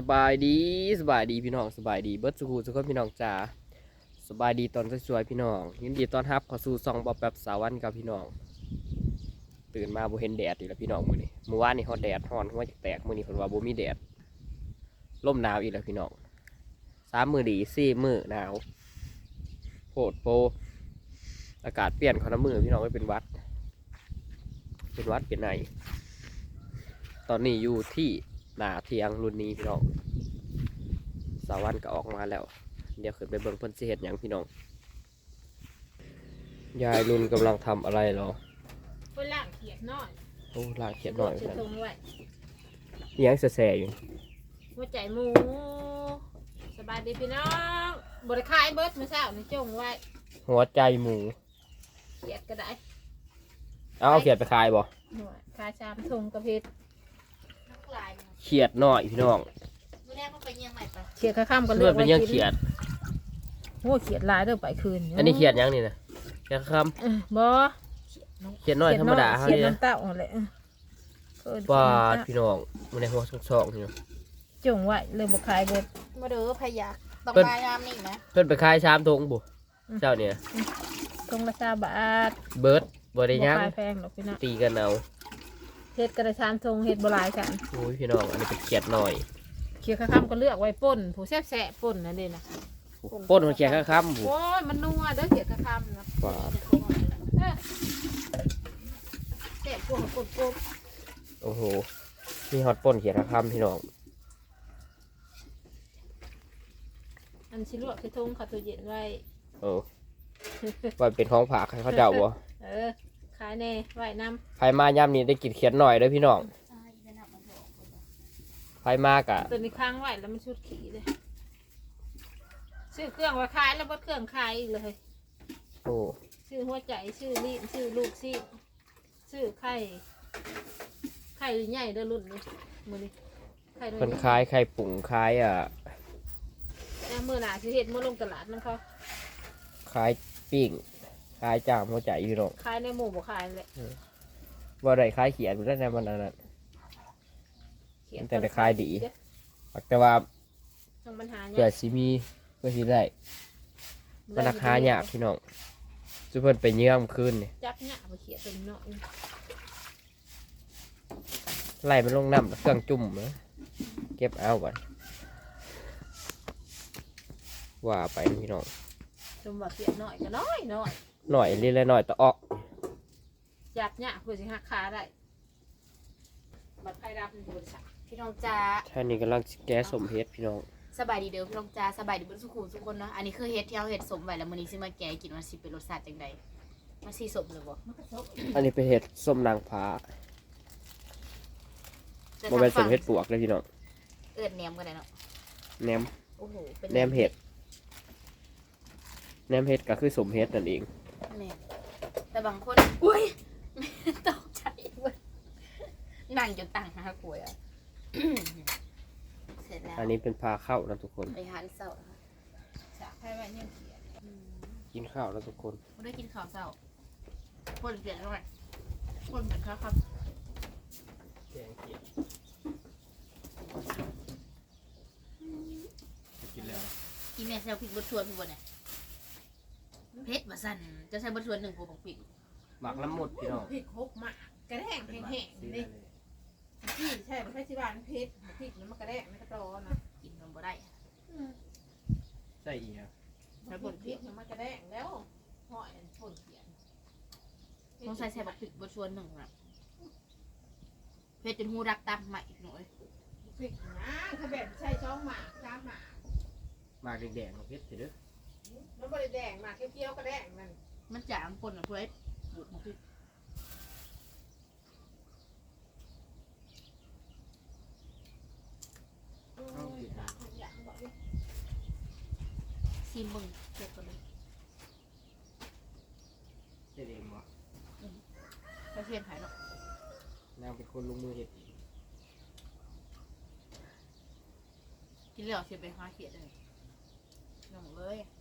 สบายดีสบายดีพี่น้องสบายดีเบิร์ดสุขสุขคนพี่น้องจ๋าสบายดีตอนสวยๆพี่น้องยินดีตอนรับข้าสู่ซองบอบแบบสาวันกับพี่น้อง ตื่นมาบ่เห็นแดดอีกแล้วพี่น้องมื้อนี้เมื่อวานนี่ฮอดแดดฮอนหัวจักแตกมื้อนี้เพิ่นว่าบ่มีแดดลมหนาวอีกแล้วพี่น้องสามมื้อดีสี่มื้อหนาวโพดโปอากาศเปลี่ยนคนละมื้อพี่น้องไม่เป็นวัด เป็นวัดเป็นไอตอนนี้อยู่ที่ หนาเทียงรุ่นนี้พี่น้องสาวันก็ออกมาแล้ว เดี๋ยวขึ้นไปเบิ่งเพิ่นสิเฮ็ดหยังพี่น้อง ยายรุ่นกำลังทำอะไรเหรอไปล่างเขียดน้อยโอ้ล่างเขียนหน่อยจะเพิ่นตรงไว้อิหยังแซ่ๆอยู่หัวใจหมู สบายดีพี่น้องบริคายเบิร์ดมาเช้าในจงไว้หัวใจหมู เขียดก็ได้เอาเอาเขียดไปขายบ่หน่วยคายชามทงกระเพชรนักลาย เนี่ยเขียดหน่อยพี่น้องมื้อแรกมันไปเยี่ยงใหม่ปะเขียดข้าข้ามก็เลืเลืออดกเป็นไว้ยังกินเขียด โอ้เขียดลายเด้อไปคืนอันนี้เขียดหยังนี่นะเขียดคเออบ่ำเขียดน้อยธรรมดาเฮาเขียดนี่นะน้ำเต้าอะไรเออเออปาดพี่น้องมันในหัวช่องๆพี่น้องจงไว้เลยบริคายเบิร์ดมาเด้อพยากต้องเพิ่นมายามนี่นะเพิ่นไปขายชามทงบ่เจ้าเนี่ยทงละซาบาทเบิร์ดบ่ได้บยังคายแพงหรอกพี่น้องตีกันเอา เฮ็ดกระชามทงเฮ็ดบหลายกันโอ้ยพี่น้องอันนี้เป็นเขียดหน่อยเขียดข้าข้ามก็เลือกไว้ป่นผู้แซ่บแสะป่นนั่นเองนะป้นหัวเขียดข้ามๆบุโอ้ยมันนัวเด้อเขียดข้าข้ามนะปาดเออแสบกวงกดกบโอ้โหมีฮอตป่นเขียดข้ามๆพี่น้องอันชิลวกใส่ถุงเขาตัวเย็นไว้โอ้ว่าเป็นของผากให้เขาเจ้าบ่เออ ขายแน่ไว้น้ไผมาย่ำนี้ได้กินเขียดหน่อยเด้อพี่น้องไผมากะำตัวนี้ค้างไว้แล้วมันชุดขี่เลยซื้อเครื่องไว้ขายแล้วบดเครื่องขายอีกเลยโอ้ซื้อหัวใจซื้อลิ้นซื้อลูกซีซื้อไข่ไข่ใหญ่เด้อรุ่นนี้มือนี้ไข่เพิ่นคล้ายไข่ปุ่งคล้ายอะแต่มือหนาสิเห็ดมือลงตลาดมันเขาคล้ายปิ้ง คล้ายจ่ามหัวใจพี่น้องขายในหมู่บ่ขายเลยว่าได้คล้ายเขียดมันได้ในมันอันนั้นเขียแต่ได้ขายดีแต่ว่าต้องปัญหาเกิเนี่ยดสิมีเพื่อสิได้มันราคายากพี่น้องจุเพิ่นไปเยื่อมขึ้นนี่จับเนี่ยไปเขียตัวนี้เนาะไล่มันลงน้ำเครื่องจุ่มนะเก็บเอาก่อนว่าไปพี่น้องจมว่าเขียหน่อยก็น้อยน้อย หน่อยเล็กๆหน่อยตะออกจับเนี่ยเพื่อสิหักขาได้บัดไพ่รับมันบริษัทพี่น้องจ้าท่านี้กำลังแก้สมเพชพี่น้องสบายดีเด้อพี่น้องจ้าสบายดีเบิ่สุขุมทุกคนเนาะอันนี้คือเฮ็ดที่เฮาเฮ็ดสมไว้แล้วมื้อนี้สิมาแกะกินว่าสิเป็นรสชาติจังไดมันสิสมเลยบ่อันนี้เป็นเห็ดส้มนางฟ้าแต่โมเป็นสทางมเห็ดปวกเลยพี่น้องเอิ้นแหนมก็ได้เนาะแหนมโอ้โหเป็นแหนมเห็ดแหนมเห็ดก็คือสมเห็ดนั่นเอง แหนมแต่บางคน อุ้ยตกใจเว้ยนั่งจนตั้งหากล้วยอะ เสร็จแล้วอันนี้เป็นพาเข้าวนะทุกคน ไปหาเช้านะคะจับไพ่ไว้เนี่ยเขียอืมกินข้าวแล้วทุกคนบ่ได้กินข้าวเช้าคนเปลี่ยนหน่อยคนเปลี่ยนข้าวครับแกงเขียดกินแล้ว กินแม่แซวพริกบดชวนพี่บนเนี่ย เผ็ดมาสั่นจะใช้บดชวนหนึ่งพวงพริกหมักน้ำหมดพี่น้องพริกครบมากกระแดงแห้งๆนี่พี่ใช่ไม่ใช่ที่บ้านเพชรพริกนั้นมันกระแดงไม่กระโตนะกินมันบ่ได้ใช่อีกแล้วผลพริกมันกระแดงแล้วห่อยผลเขียนต้องใช้ใช้บักพริกบดชวนหนึ่งอะเผ็ดจนหูรักตามใหม่อีกหน่อยพริกนะถ้าแบบใช่ช่องหมากจ้าหมากหมากแดงๆของเพชรเถอะเด้อ มันบริแดงหมากเกี้ยวๆกระแดงนั่นมันจางปนกับเพื่อนบูดมาพริกซีมึงเผ็ดกันเลยเฮ็ดเองวะกระเทียมหายเนาะนางเป็นคนลงมือเฮ็ดเองกินแล้วเสียไปหาเขียดเลยหนึ่งเลยว้าว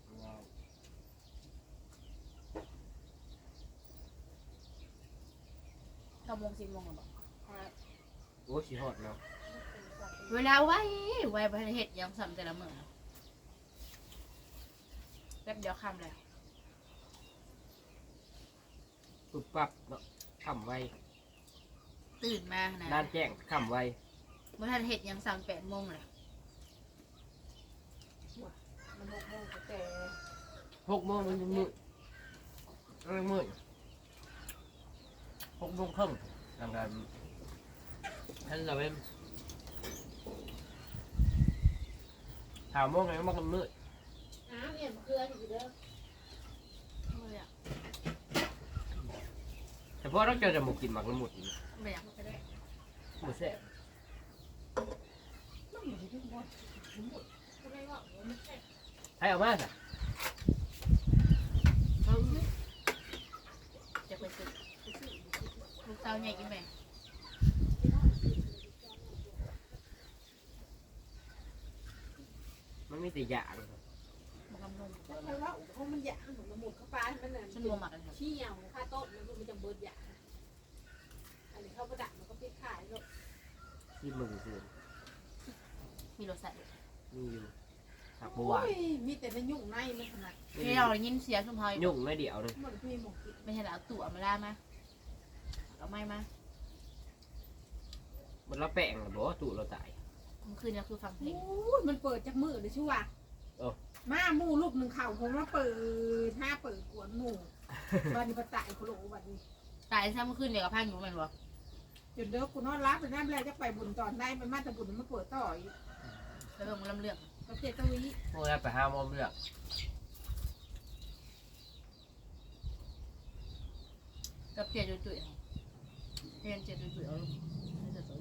เก้าโมงสิบโมงหรอบอกโอ้ชิฮอดเนาะเเวลาไว้ไว้ประเทศยังซ้ำแต่ละเมืองแป๊บเดียวคำเลยปุ๊บปั๊บเนาะคำไวตื่นมานะนานแจ้งคำไวเมื่อทันเห็ดยังสั่งแปดโมงเลย มันหกโมงแต่หกโมงมันยังมืดมันยังมืดหกโมงครึ่งทางการท่านเราเป็นถามโมงไงมันก็มืดอ้าวเนี่ยมะเขืออยู่เด้อไม่อยากแต่พอเราเจอจะหมูกินหมักละมุดอีกไม่อยากก็ได้หมูแซ่บต้องอยู่ที่หมดหมดก็ไม่ว่าโอ้ไม่ใช่ ให้เอามาสิจะไปซื้อลูกสาใหญ่กินไหมมันมีแต่อย่างบอกำนมถ้าใครว่าเพรามันอยากเหมือนมันหมดเข้าไปมันน่ะฉันรวมหมักกันครับขี้เหยาค่าต้นมันมันจะเบิดอยากอันนี้เข้าประดับมันก็ปิดขายแล้วที่มือคือมีรสชาติมีอยู่ ผักบัวโอ้ยมีแต่ในยุ่งในมันขนาดที่เราได้ยินเสียงชุมพอยยุ่งไม่เดียวเลยมันพี่หมกกินไม่ใช่แล้วเอาตั๋วมาล่ามาเอาไม่มามันละแป้งหรอบอกว่าตู่เราตาย เมื่อคืนเนี่ยคือฟังเพลงโอ้ยมันเปิดจากมือเลยชื่อว่าเอ้ามาหมู่ลูกหนึ่งเข่าผมว่าเปิดห้าเปิดกวนหมู่วันนี้ประตายโคโลวันนี้ ตายใช่เมื่อคืนเดี๋ยวกับพังอยู่แมันวะจนเด้อกูนอนรับไปน้ำแรกจะไปบุญตอนได้มันมาแต่บุญมันเปิดต่ออีก แล้วเบิ่งลำเรื่อง ก็เจตวีพวกนั้ไปห้ามอมเลือกกับเจียจุ๋ยเรียนเจียจุ๋ยเอาลูกไม่จะสวย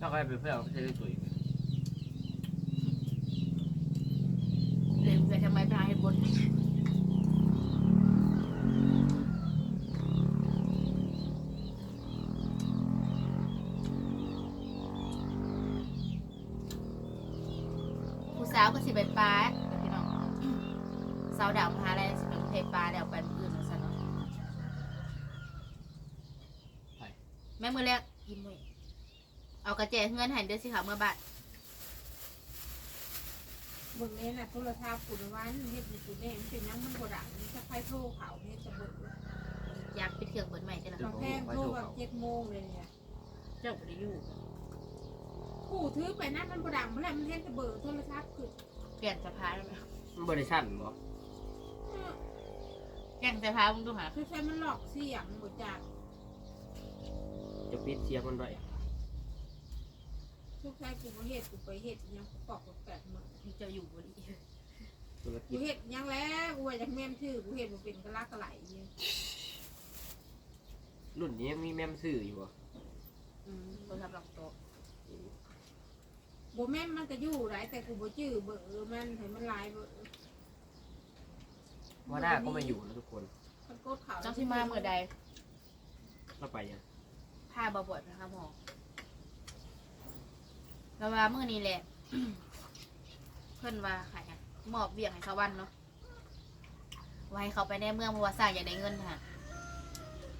ต้องให้เป็นเพื่อนเขาใช้ตุ๋ยเรียนไปทำไมพาให้บน สาวก็สิไปปลาเดี๋ยวพี่น้องสาวดาวมหาลัยสิไปกรุงเทพปลาแล้วไปมื้ออื่นซะเนาะแม่มือแรกยิ้มเลยเอากระเจเงินใหันเดือนสิขาวเมื่อบ่ายเบิ่งนี้น่ะโทรศัพท์กูวันเฮ็ดอยู่กูแน่มันเป็นยังมันบ่ดังนี่จะไฟโทรเขาเฮ็ดจะเบิ่งอยากไปเที่ยวเปิดใหม่จ้ะล่ะกาแฟโทรแบบเจ็ดโมงเลยเนี่ย เจ้าบ่ได้อยู่ กูถือไปนั่นมันบ่ดังเมื่อไรมันเฮ็ดจะเบิ่งโทรศัพท์คือเปลี่ยนสะพานแล้วไหมมันบริษัทบอกแกงสะพานมึงดูหาคือใช้มันหลอกเสียงบ่จักจะปิดเสียงมันไว้ทุกชายกูบ่เฮ็ดกูไปเฮ็ดอิหยังกูปอกกูแปดมื้อเจ้าอยู่บ่ดีธุรกูกิจเฮ็ดอิหยังแล้วกูว่าจากแม่นชื่อกูเฮ็ดบ่เป็นกะลากะไหลเนี่ยรุ่นนี้ยังมีแม่มซื้ออยู่บ่อืม โทรศัพท์หลังโต๊ะ บ่แม่นมันก็อยู่หลายแต่กูบ่จื้อเบอร์มันให้มันหลายเบอร์ว่าหน้าก็มาอยู่นะทุกคนมันกดเขาเจ้าที่มาเมื่อใดเราไปยังพาบ่บ่อยนะคะหมอแล้วว่ามื้อนี้แหละ เพิ่นว่าขายอะมอบเบี้ยให้ชาวบ้านเนาะไว้ให้เขาไปในเมืองเพราะว่าสร้างอยากได้เงินค่ะ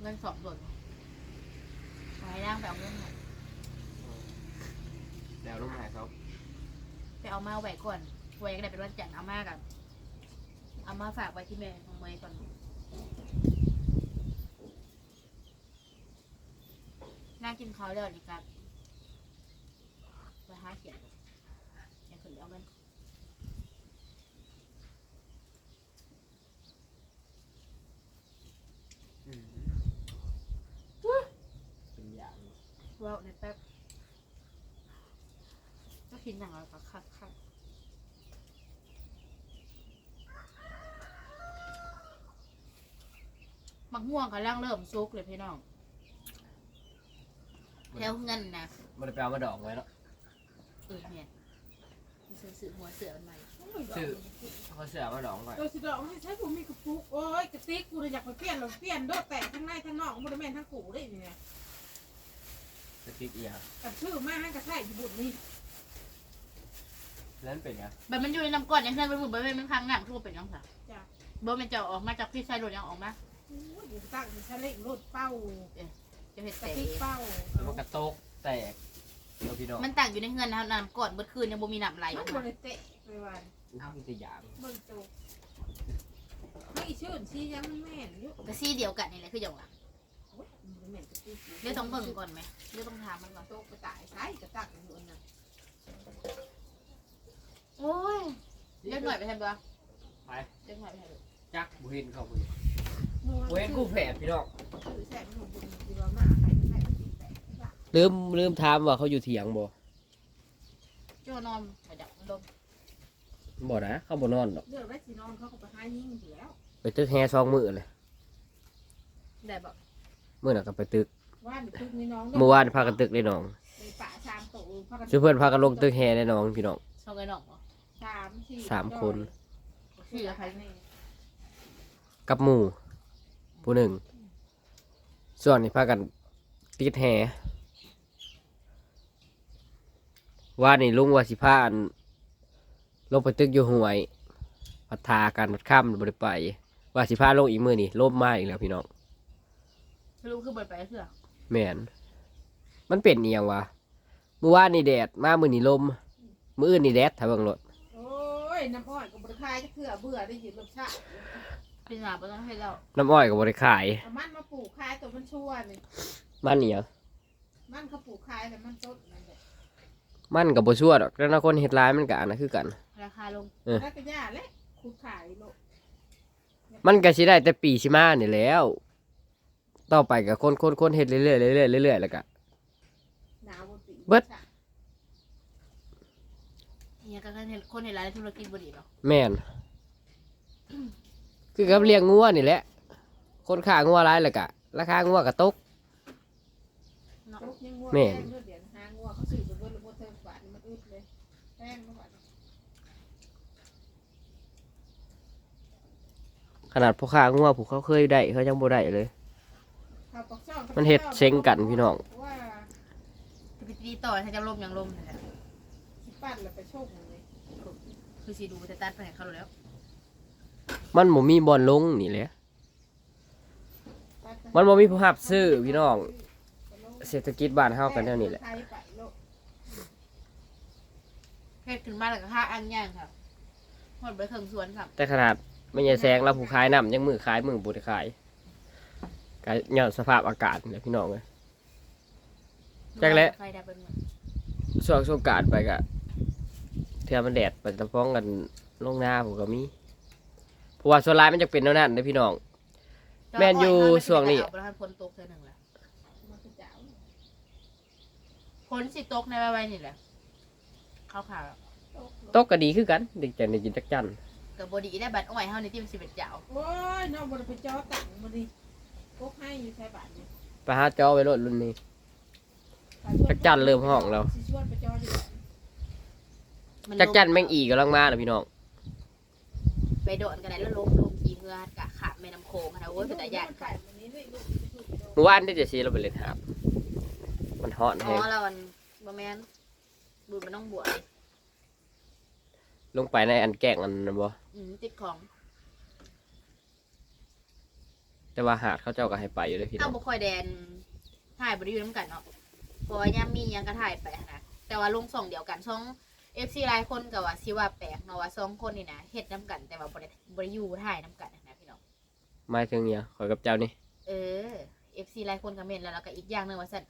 เงินสองส่วนไว้นั่งไปเอาเงินค่ะ แล้วลงมาให้เขาไปเอามาไว้ก่อนไว้ก็ได้เป็นวันจันทร์เอามากันเอามาฝากไว้ที่แม่ของเมย์ก่อนนั่งกินข้าวแล้วนี่ครับไปหาเขียนอย่าขึ้นเอาเงินอืมเป็นอย่างว้าวในแป๊บ ก็กินอย่างไรก็คักคักมักม่วงกำลังเริ่มซุกเลยพี่น้องแถวเงินนะมันไปเอามาดอกไว้เนาะเออเนี่ยมีซื้อสือหัวเสือมันใหม่ซื้อเขาเสือมาดอกไว้เออสิดอกให้ใช้ผมมีกระปุกโอ้ยกระติกกูเลยอยากไปเปลี่ยนเราเปลี่ยนโดดแตกทั้งในทั้งนอกบ่ได้แม่นทั้งกูได้นี่เนี่ยสติ๊กเอียกับชื่อมาให้กระใส่บุญนี่ นั้นเป็นไงแบบมันอยู่ในน้ำก้อนอย่างเช่นเป็นหมึกเป็นมันพังหนักทั่วเป็นยังไงจ้ะ บ่มันจะออกมาจากพี่ชายรถยังออกมาโอ้ยอยู่ตั้งอยู่ทะเลรถเป้าจะเห็ดกแต่ระติกเป้าแล้วมันกระโตกแตกเราพี่น้องมันตั้งอยู่ในเฮือนนะน้ำก่อนเบิดคืนยังบ่มีน้ำไหลอมัอนกบมาริเตะไปวันเอาตัวอย่างเบิ่งโจกไม่ชื่นชี้ยังมันแม่นอยู่ก็ซี่เดียวกันนี่แหละคือหยองล่ะโอ้ยมันแม่นจะตีเดี๋ยวต้องเบิ่งก่อนไหมเดี๋ยวต้องถามมันก่อนโจกกระต่ายใช้กระตักอยู่อันน่ะ โอ้ยเล็กหน่อยไปแทนบ่ไป เล็กหน่อยไปแทนบ่จักบุเห็นเขาบุบุเห็นกูแฝดพี่น้องถือแสบหนุ่มบุญดีว่ามาใครใครตีแตกลืมลืมถามว่าเขาอยู่เถียงบ่โจนอนมาจากลมบ่นะเขาบ่นอนดอกเลือดไว้สีนอนเขาก็ไปหายิงอยู่แล้วไปตึกแฮซองมือเลยได้บ่มื้อน่ะก็ไปตึกว่านตึกนี่น้องเมื่อวานพากันตึกได้น้องในป่าชามโตพากันชื่อเพื่อนพากันลงตึกแฮได้น้องพี่น้องชอบไอ้น้องบ่สาม สี่สามคน ชื่ออะไรนี่กับหมู่ผู้หนึ่ง ส่วนนี้พากันติดแฮว่านี่ลุงว่าสิพาอันลงไปตึกอยู่ห่วยพัดทากันพัดค่ำบ่ได้ไป ว่าสิพาลงอีกมื้อนี่ล่มมาอีกแล้วพี่น้องไม่รู้คือเบิดไปเพื่อแม่นมันเป็นเอียงวะเมื่อวานนี่แดดมามื้อนี่ลมมื้ออื่นนี่แดดถ้าเบิ่งรถโอ้ ยน้ำอ้อยกับบริคายจะเผื่อเบื่อได้ยินรสชาติเป็นหาบ่ต้องให้เราน้ำอ้อยก็บ่ได้ขาย เอามันมาปลูกคายตัวมันชั่วนี่มันเอียงมันเขาปลูกคายแต่มันต้นนั่นแหละมันก็บ่ชั่วดอกแล้วนะคนเฮ็ดร้ายมันก็อันนั้นคือกัน ราคาลงเออแล้วก็ย่าและขุดขายโลกมันก็สิได้แต่ปีสิมานี่แหล้ว ต่อไปก็คนคนคนเฮ็ดเรื่อยๆเรื่อยๆเรื่อยๆแล้วก็หนาวบนปีเบิด เนี่ยก็เห็นคนเห็นร้านธุรกิจบ่ดีเนาะแม่น คือกับเลี้ยงงัวนี่แหละ คนขางัวหลายแล้วก็ราคางัวก็ตก เนาะลูกยังงัวแม่แป้นงเลือดเดือดหางัวเขาสื่อเป็นเบิร์ดระบบเทิงบาทมันอึดเลยแป้งเมื่อวานขนาดพ่อค้างัวผู้เขาเคยได้เขายังบ่ได้เลย ข้าวปักช่องมันเฮ็ดเซ็งกันพี่น้อง ว่าจะไปตีต่อถ้าจะลมอย่างลมนั่นแหละสิ ปั้นแล้วไปโชคเลยคือสิดูแต่ตัดไปให้เขาแล้วมันบ่มีบ่อนลงนี่แหละ มันบ่มีผู้รับซื้อพี่น้อง เศรษฐกิจบ้านเฮากันแนวนี้แหละใครไปโลกเฮ็ดขึ้นมาแล้วก็ค่าอันย่างครับหมดไปครึ่งสวนครับแต่ขนาดไม่ใช่แซงแล้วผู้ขายน้ำยังมือขายมือบ่ได้ขายก็ย้อนสภาพอากาศนี่แหละพี่น้องเอ้ยจักแหละไฟดับเบิดหมด ช่วงสงกรารไปก็ เทื่อมันแดดไปตะพ้องกันลงหน้าผมก็มีเพราะว่าส่วนหลายมันจะเป็นแนวนั้นเด้อพี่น้อง แม่นอยู่ช่วงนี้ เอาไปให้ฝนตกเท่านึงแหละมันก็เจ้าฝนสิตกในไว้ๆนี่แหละข้าวขาวโลกตกก็ดีคือกันเด็กจันได้กินจักจันกับบดีได้บัดอ้อยเฮาในที่มันสิเป็นเจ้าโอ้ยน้องบริไปจอตังค์มาดิพกให้อยู่ใช้บาทเนี่ยไปหาจอไว้รถรุ่นนี้ จักจั่นเริ่มห้องแล้ว สิชวนไปจออยู่ มัจักจันลแม่งอีกำลังมาแล้วพี่น้องไปโดนกันได้แล้วลมลมขี่เหือกะขาบแม่น้ำโขงอะนะโอ้ยเป็นตาญาติไก่วันนี้ด้วยลูกลูกไปโดนเมื่อวานได้จะซีเราไปเล่นหาบมันฮอตอ๋แฮงอแล้วมันบ่แม่นดูดมันต้องบวชลงไปในอันแกล้งอันนั้นบ่อืมติดของแต่ว่าหาดเขาเจ้าก็ให้ไปอยู่เลยพี่น้เอาองบ่ค่อยแดนถ่ายบ่ได้อยู่น้ำกันเนาะเพราะว่ายามมีหยังก็ถ่ายไปหั้นนะแต่ว่าลงสองเดียวกันช่อง FC หลายคนก็ว่าสิว่าแปลกเนาะว่าสองคนนี่นะเฮ็ดน้ำกันแต่ว่าบ่ได้บ่ได้อยู่ถ่ายน้ำกันนะพี่น้องหมายถึงเนี่ยขอยกับเจ้านี่เออ FC หลายคนก็เมนแล้วแล้วก็อีกอย่างหนึงว่าซั่น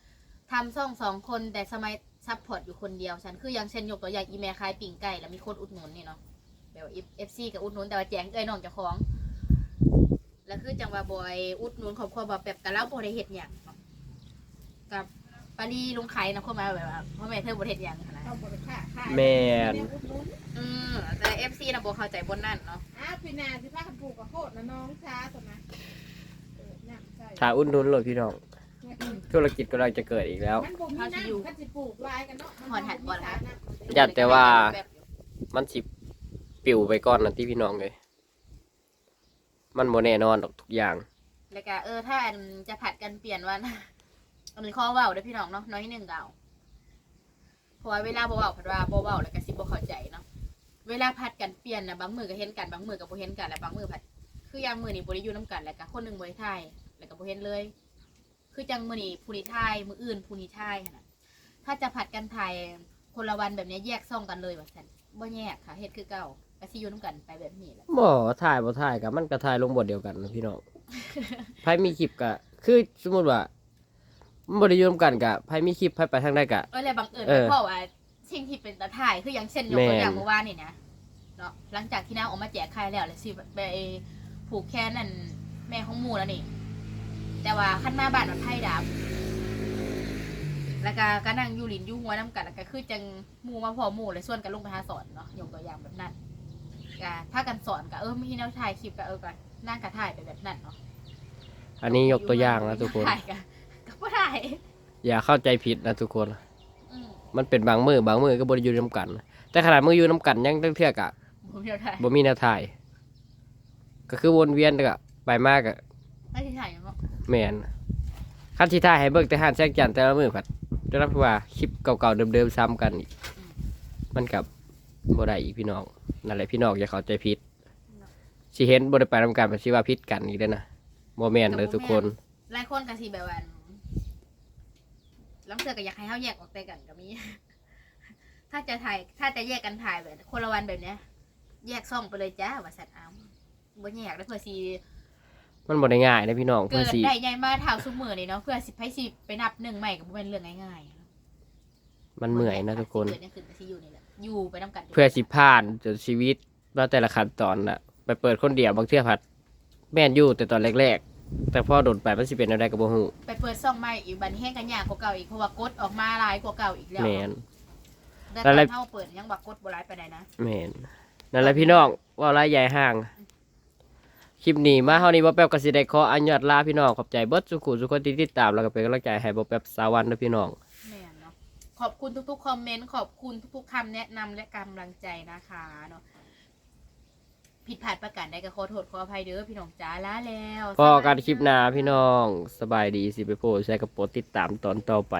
ทำซ่องสองคนแต่สมัยซัพพอร์ตอยู่คนเดียวฉันคืออย่างเช่นยกตัวอย่างอีแม่ขายปิ่งไก่แล้วมีคนอุดหนุนนี่เนาะแบบว่า FC ก็อุดหนุนแต่ว่าแจ้งเอ้ยน้องเจ้าของ แล้วคือจังว่าบอยอุดหนุนครอบครัวแบบแบบกับเราบ่ได้เฮ็ดหยังเนาะกับปารีลุงไข่นะคนมาแบบว่าพ่อแม่เธอบ่ได้เฮ็ดหยังหั้นนะเข้าบริค่าค่า แม่นเนี่ยอุดหนุนอืมแต่ FC น่ะบ่เข้าใจบนนั่นเนาะอ้าวพี่นาสิพากันปลูกกับโคตรนะน้องช้าตัวนะเออเนี่ยใช่ถ้าอุ่นนุนเลยพี่น้อง ธุรกิจกำลังจะเกิดอีกแล้ว มันบ่มีน้ำมันสิปลูกลายกันเนาะหอนหัดบ่ล่ะอยากแต่ว่า มันสิปิวไปก่อนนะที่พี่น้องเลย มันโมแน่นอนดอกทุกอย่าง แล้วก็เออถ้าอันจะผัดกันเปลี่ยนวันอันนี้ข้อเว้าเด้อพี่น้องเนาะน้อยหนึงก็เอาเพ ราะว่าเวลาบ่เว้าผัดว่าบ่เว้าแล้วก็สิบ่เข้าใจเนาะเวลาผัดกันเปลี่ยนน่ะบางมื้อก็เห็นกันบางมื้อก็บ่เห็นกันแล้วบางมื้อผัด คืออย่างมื้อนี้บ่ได้อยู่นํกันแล้วก็คนหนึงบ่ได้ถ่ายแล้วก็บ่เห็นเลย คือจังมื้อนี้ผู้นี้ถ่ายมื้ออื่นผู้นี้ถ่ายหั้นน่ะถ้าจะผัดกันถ่ายคนละวันแบบนี้แยกซ่องกันเลยว่าซั่นบ่แยกค่ะเฮ็ดคือเก่าก็สิอยู่นํกันไปแบบนี้แหละบ่ถ่ายบ่ถ่ายกับมันก็ถ่ายลงบทเดียวกันนะพี่น้องไผมีคลิปก็คือสมมุติว่า มันบ่ได้อยู่นำกันก็ไผมีคลิปไผไปทางใดก็เออแล้วบังเอิญเออเพราะว่าสิ่งที่เป็นตาถ่ายคืออย่างเช่นยกตัวแม่นอย่างเมื่อวานนี่นะเนาะหลังจากที่นางออกมาแจกไข่แล้วแล้วสิไปผูกแขนนั่นแม่ของหมูแล้วนี่ แต่ว่าขั้นมาบ้านมันไพ่ดาบแล้วก็ก็นั่งอยู่หลินอยู่หัวน้ำกันแล้วก็คือจังหมูมาพอหมูเลยส่วนกันลงไปหาสอนเนาะยกตัวอย่างแบบนั้นก็ถ้ากันสอนก็เออมีแนวถ่ายคลิปก็เออก็นั่งกระถ่ายไปแบบนั้นเนาะอันนี้ยกตัวอย่างนะทุกคนถ่ายก็ ก็บ่ถ่ายอย่าเข้าใจผิดนะทุกคน อืมมันเป็นบางมือบางมือก็บ่ได้อยู่นํกัน แต่ขนาดมืออยู่นํกันยังตั้งเทื่อกะผมเดียวถ่ายบ่มีแนวถ่าย ก็คือวนเวียนก็ไปมากอะไม่ได้ถ่ายเนาะแม่นคันสิถ่ายให้เบิ่งแต่หันแซกจันแต่ละมือผัดได้รับว่าคลิปเก่าๆเดิมๆซ้ำกันอีกมันกับบ่ได้อีกพี่น้องนั่นแหละพี่น้องอย่าเข้าใจผิดสิเห็นบ่ได้ไปนํกันมันสิว่าผิดกันอีกเด้อนะบ่แม่นเลยทุกคน หลายคนก็สิแบบว่า ลังเสือก็อยากให้เขาแยกออกไปกันก็มี ถ้าจะถ่าย ถ้าจะแยกกันถ่ายแบบคนละวันแบบเนี้ย แยกซ่องไปเลยจ้าว่าสัตว์เอาบ่แยกแล้วเพื่อสิมันบ่ได้ง่ายนะพี่น้องเกิเพื่อดสิได้ใหญ่มาเท่าซุมือนี่เนาะเพื่อสิให้สิไปนับหนึ่งใหม่ก็บ่เป็นเรื่องง่ายๆมันเมื่อยนะทุกคน เกิดยังขึ้นก็สิอยู่นี่แหละอยู่ไปนํกันเพื่อสิผ่านจนชีวิตว่าแต่ละขั้นตอนน่ะ ไปเปิดคนเดียวบางเทื่อผัด แม่นอยู่แต่ตอนแรกๆ แต่พอโดนไปมันสิเป็นอะไรก็บ่ฮู้ไปเปิดซ่องใหม่อีกบัดนี้แห้งกันยากกว่าเก่าอีกเพราะว่ากดออกมาหลายกว่าเก่าอีกแล้วแม่น แต่แล้วตแล้อวนเฮาเปิดยังว่ากดบ่หลายปานใดนะแม่นนั่นแหละพี่น้องเว่าไรใหญ่ห่าง คลิปนี้มาเฮานี้บ่แป๊บก็สิได้ขออนุญาตลาพี่น้องขอบใจเบิดสุขุสุขคนที่ติดตามแล้วก็เป็นกำลังใจให้บ่แป๊บสาวันเด้อพี่น้องแม่นเนาะขอบคุณทุกๆคอมเมนต์ขอบคุณทุกๆคำแนะนำและกำลังใจนะคะเนาะ ผิดพลาดประการใดก็ขอโทษขออภัยเด้อพี่น้องจ๋าลาแล้วพอการคลิปหน้าพี่น้องสบายดีสิไปโพสต์ใส่กระโปรติดตามตอนต่อไป